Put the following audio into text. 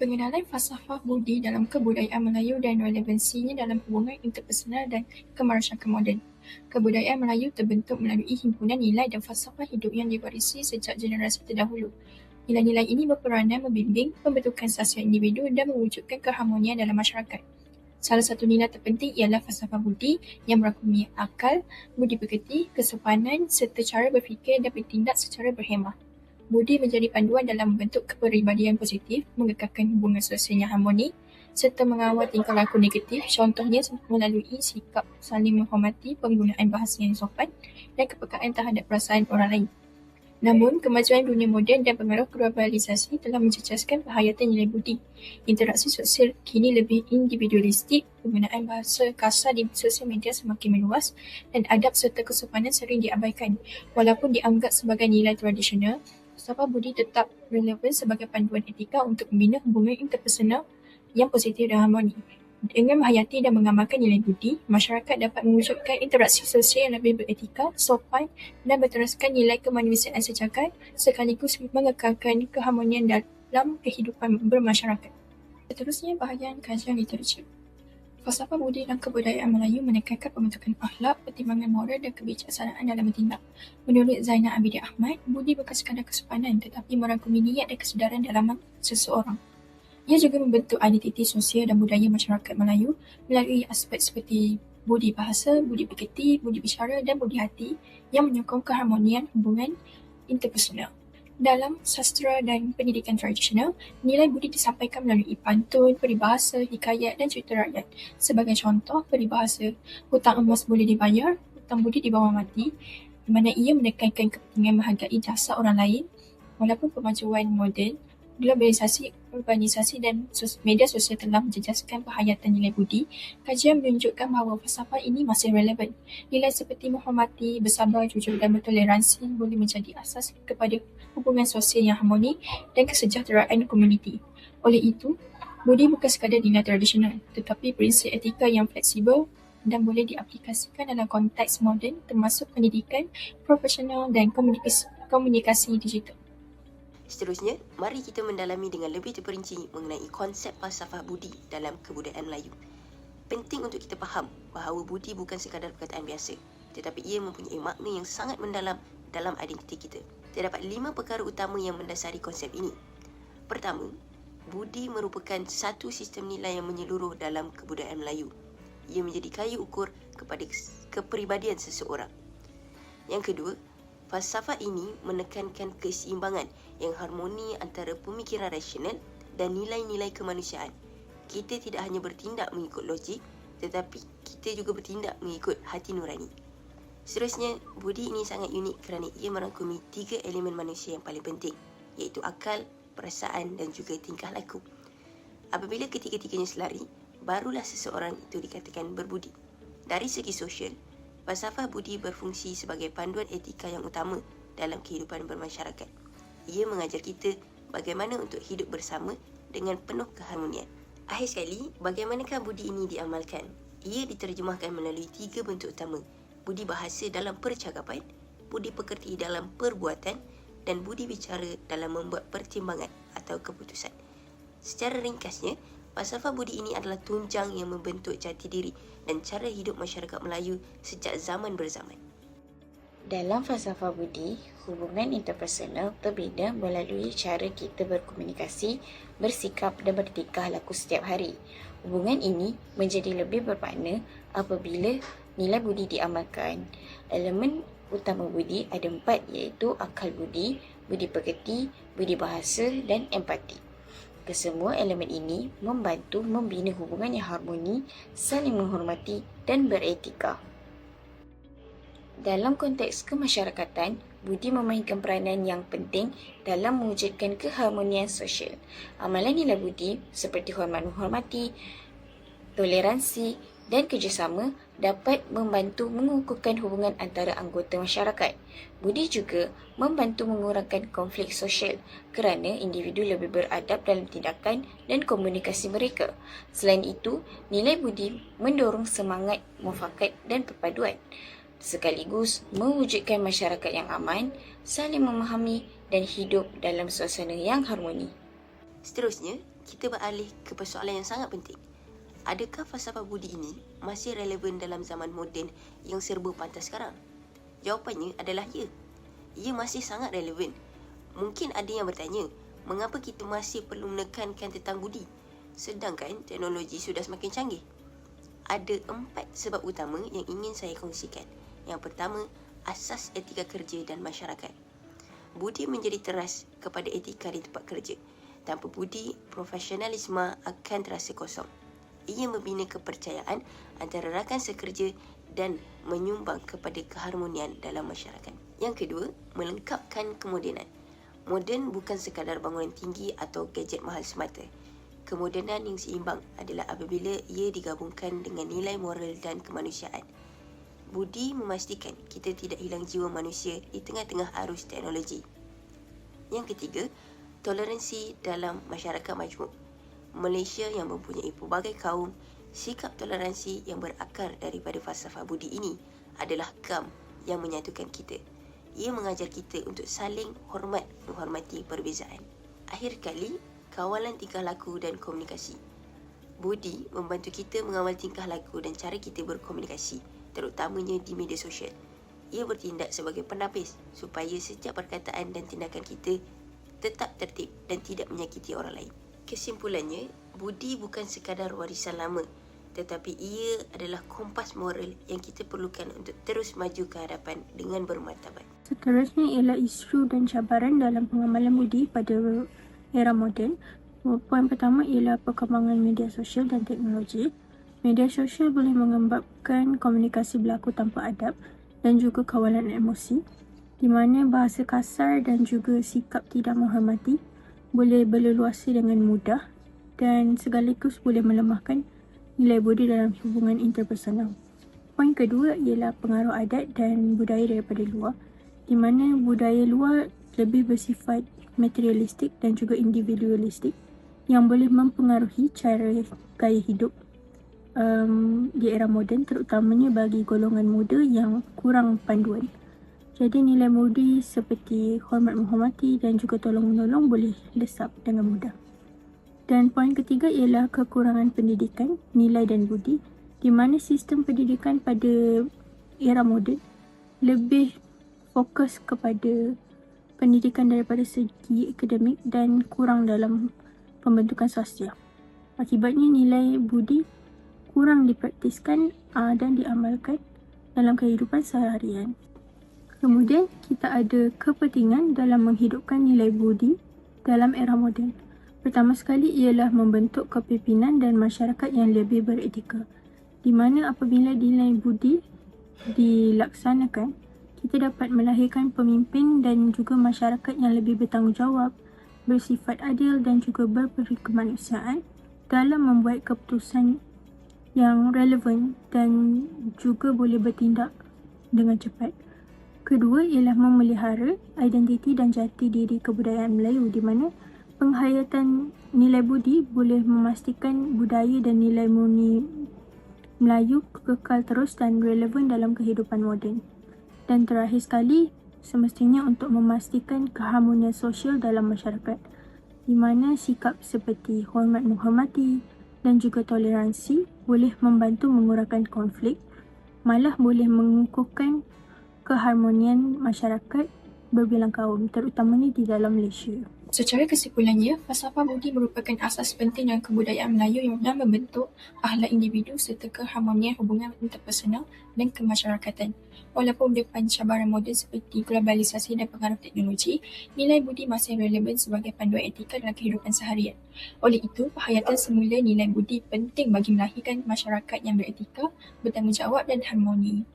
Pengenalan falsafah budi dalam kebudayaan Melayu dan relevansinya dalam hubungan interpersonal dan kemarasyakan moden. Kebudayaan Melayu terbentuk melalui himpunan nilai dan falsafah hidup yang diwarisi sejak generasi terdahulu. Nilai-nilai ini berperanan membimbing pembentukan sasial individu dan mewujudkan keharmonian dalam masyarakat. Salah satu nilai terpenting ialah falsafah budi yang merangkumi akal, budi pekerti, kesopanan serta cara berfikir dan bertindak secara berhemah. Budi menjadi panduan dalam membentuk kepribadian positif, mengekalkan hubungan sosial yang harmoni serta mengawal tingkah laku negatif, contohnya melalui sikap saling menghormati, penggunaan bahasa yang sopan dan kepekaan terhadap perasaan orang lain. Namun, kemajuan dunia moden dan pengaruh globalisasi telah mencecaskan penghayatan nilai budi. Interaksi sosial kini lebih individualistik, penggunaan bahasa kasar di sosial media semakin meluas dan adab serta kesopanan sering diabaikan. Walaupun dianggap sebagai nilai tradisional, falsafah budi tetap relevan sebagai panduan etika untuk membina hubungan interpersonal yang positif dan harmoni. Dengan menghayati dan mengamalkan nilai budi, masyarakat dapat mewujudkan interaksi sosial yang lebih beretika, sopan dan berteraskan nilai kemanusiaan sejagat sekaligus mengekalkan keharmonian dalam kehidupan bermasyarakat. Seterusnya, bahagian kajian literatur. Falsafah budi dan kebudayaan Melayu menekankan pembentukan akhlak, pertimbangan moral dan kebijaksanaan dalam bertindak. Menurut Zainal Abidin Ahmad, budi bukan sekadar kesopanan tetapi merangkumi niat dan kesedaran dalam seseorang. Ia juga membentuk identiti sosial dan budaya masyarakat Melayu melalui aspek seperti budi bahasa, budi pekerti, budi bicara dan budi hati yang menyokong keharmonian hubungan interpersonal. Dalam sastra dan pendidikan tradisional, nilai budi disampaikan melalui pantun, peribahasa, hikayat dan cerita rakyat. Sebagai contoh, peribahasa hutang emas boleh dibayar, hutang budi dibawa mati, di mana ia menekankan kepentingan menghargai jasa orang lain walaupun kemajuan moden globalisasi, urbanisasi dan media sosial telah menjejaskan penghayatan nilai budi, kajian menunjukkan bahawa falsafah ini masih relevan. Nilai seperti menghormati, bersabar, jujur dan bertoleransi boleh menjadi asas kepada hubungan sosial yang harmoni dan kesejahteraan komuniti. Oleh itu, budi bukan sekadar nilai tradisional, tetapi prinsip etika yang fleksibel dan boleh diaplikasikan dalam konteks moden termasuk pendidikan, profesional dan komunikasi, komunikasi digital. Seterusnya, mari kita mendalami dengan lebih terperinci mengenai konsep falsafah budi dalam kebudayaan Melayu. Penting untuk kita faham bahawa budi bukan sekadar perkataan biasa, tetapi ia mempunyai makna yang sangat mendalam dalam identiti kita. Terdapat lima perkara utama yang mendasari konsep ini. Pertama, budi merupakan satu sistem nilai yang menyeluruh dalam kebudayaan Melayu. Ia menjadi kayu ukur kepada kepribadian seseorang. Yang kedua, Falsafah ini menekankan keseimbangan yang harmoni antara pemikiran rasional dan nilai-nilai kemanusiaan. Kita tidak hanya bertindak mengikut logik, tetapi kita juga bertindak mengikut hati nurani. Seterusnya, budi ini sangat unik kerana ia merangkumi tiga elemen manusia yang paling penting, iaitu akal, perasaan dan juga tingkah laku. Apabila ketiga-tiganya selari, barulah seseorang itu dikatakan berbudi. Dari segi sosial, Falsafah budi berfungsi sebagai panduan etika yang utama dalam kehidupan bermasyarakat. Ia mengajar kita bagaimana untuk hidup bersama dengan penuh keharmonian. Akhir sekali, bagaimanakah budi ini diamalkan? Ia diterjemahkan melalui tiga bentuk utama. Budi bahasa dalam percakapan, budi pekerti dalam perbuatan dan budi bicara dalam membuat pertimbangan atau keputusan. Secara ringkasnya, Falsafah budi ini adalah tunjang yang membentuk jati diri dan cara hidup masyarakat Melayu sejak zaman berzaman. Dalam falsafah budi, hubungan interpersonal berbeza melalui cara kita berkomunikasi, bersikap dan bertikah laku setiap hari. Hubungan ini menjadi lebih bermakna apabila nilai budi diamalkan. Elemen utama budi ada empat iaitu akal budi, budi pekerti, budi bahasa dan empati. Kesemua elemen ini membantu membina hubungan yang harmoni, saling menghormati dan beretika. Dalam konteks kemasyarakatan, budi memainkan peranan yang penting dalam mewujudkan keharmonian sosial. Amalan nilai budi seperti hormat menghormati, toleransi dan kerjasama dapat membantu mengukuhkan hubungan antara anggota masyarakat. Budi juga membantu mengurangkan konflik sosial kerana individu lebih beradab dalam tindakan dan komunikasi mereka. Selain itu, nilai budi mendorong semangat mufakat dan perpaduan sekaligus mewujudkan masyarakat yang aman, saling memahami dan hidup dalam suasana yang harmoni. Seterusnya, kita beralih ke persoalan yang sangat penting. Adakah falsafah budi ini masih relevan dalam zaman moden yang serba pantas sekarang? Jawapannya adalah ya. Ia masih sangat relevan. Mungkin ada yang bertanya, mengapa kita masih perlu menekankan tentang budi sedangkan teknologi sudah semakin canggih? Ada empat sebab utama yang ingin saya kongsikan. Yang pertama, asas etika kerja dan masyarakat. Budi menjadi teras kepada etika di tempat kerja. Tanpa budi, profesionalisme akan terasa kosong. Ia membina kepercayaan antara rakan sekerja dan menyumbang kepada keharmonian dalam masyarakat. Yang kedua, melengkapkan kemodenan. Moden bukan sekadar bangunan tinggi atau gadget mahal semata. Kemodenan yang seimbang adalah apabila ia digabungkan dengan nilai moral dan kemanusiaan. Budi memastikan kita tidak hilang jiwa manusia di tengah-tengah arus teknologi. Yang ketiga, toleransi dalam masyarakat majmuk. Malaysia yang mempunyai pelbagai kaum, sikap toleransi yang berakar daripada falsafah budi ini adalah gam yang menyatukan kita. Ia mengajar kita untuk saling hormat menghormati perbezaan. Akhir kali, kawalan tingkah laku dan komunikasi. Budi membantu kita mengawal tingkah laku dan cara kita berkomunikasi, terutamanya di media sosial. Ia bertindak sebagai penapis supaya setiap perkataan dan tindakan kita tetap tertib dan tidak menyakiti orang lain. Kesimpulannya, budi bukan sekadar warisan lama tetapi ia adalah kompas moral yang kita perlukan untuk terus maju ke hadapan dengan bermartabat. Seterusnya ialah isu dan cabaran dalam pengamalan budi pada era moden. Poin pertama ialah perkembangan media sosial dan teknologi. Media sosial boleh mengembangkan komunikasi berlaku tanpa adab dan juga kawalan emosi di mana bahasa kasar dan juga sikap tidak menghormati boleh berleluasa dengan mudah dan segaligus boleh melemahkan nilai budi dalam hubungan interpersonal. Poin kedua ialah pengaruh adat dan budaya daripada luar di mana budaya luar lebih bersifat materialistik dan juga individualistik yang boleh mempengaruhi cara gaya hidup um, di era moden terutamanya bagi golongan muda yang kurang panduan. Jadi nilai budi seperti hormat menghormati dan juga tolong menolong boleh lesap dengan mudah. Dan poin ketiga ialah kekurangan pendidikan, nilai dan budi di mana sistem pendidikan pada era moden lebih fokus kepada pendidikan daripada segi akademik dan kurang dalam pembentukan sosial. Akibatnya nilai budi kurang dipraktiskan uh, dan diamalkan dalam kehidupan seharian. Kemudian kita ada kepentingan dalam menghidupkan nilai budi dalam era moden. Pertama sekali ialah membentuk kepimpinan dan masyarakat yang lebih beretika. Di mana apabila nilai budi dilaksanakan, kita dapat melahirkan pemimpin dan juga masyarakat yang lebih bertanggungjawab, bersifat adil dan juga berperi kemanusiaan dalam membuat keputusan yang relevan dan juga boleh bertindak dengan cepat. Kedua ialah memelihara identiti dan jati diri kebudayaan Melayu di mana penghayatan nilai budi boleh memastikan budaya dan nilai murni Melayu kekal terus dan relevan dalam kehidupan moden. Dan terakhir sekali, semestinya untuk memastikan keharmonian sosial dalam masyarakat di mana sikap seperti hormat menghormati dan juga toleransi boleh membantu mengurangkan konflik malah boleh mengukuhkan keharmonian masyarakat berbilang kaum terutamanya di dalam Malaysia. Secara kesimpulannya, falsafah budi merupakan asas penting dalam kebudayaan Melayu yang membentuk akhlak individu serta keharmonian hubungan interpersonal dan kemasyarakatan. Walaupun depan cabaran moden seperti globalisasi dan pengaruh teknologi, nilai budi masih relevan sebagai panduan etika dalam kehidupan seharian. Oleh itu, penghayatan semula nilai budi penting bagi melahirkan masyarakat yang beretika, bertanggungjawab dan harmoni.